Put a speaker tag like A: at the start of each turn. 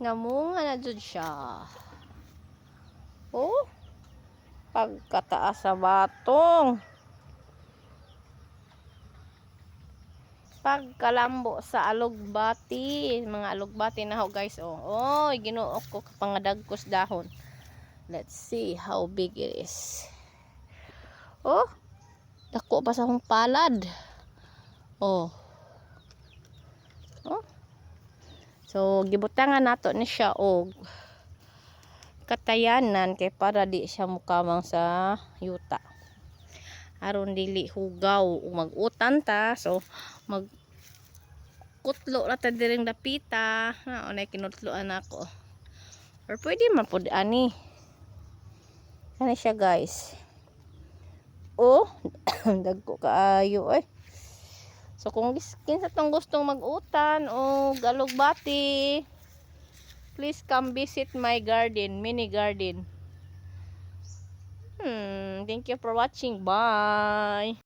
A: Ngamunga na jud siya. Oh. Pagkataas sa batong. Pagkalambo sa alugbati. Mga alugbati na ho guys. Oh, oh ginuok ko kapangadagkos dahon. Let's see how big it is. Oh. Dako pa sa akong palad. Oh. Oh. So, gibutangan nato ni siya og katayanan kay para di siya mukamang sa yuta. Aron dili hugaw ug mag-utan ta. So, mag kutlo ra ta diring dapita. Na unay kinutloan ako. Or pwede man pud ani. Kani siya guys. Oh, dagko kaayo eh. So kung kinsa tong gustong mag-utan o galugbati, please come visit my garden, mini garden. Hmm, thank you for watching. Bye.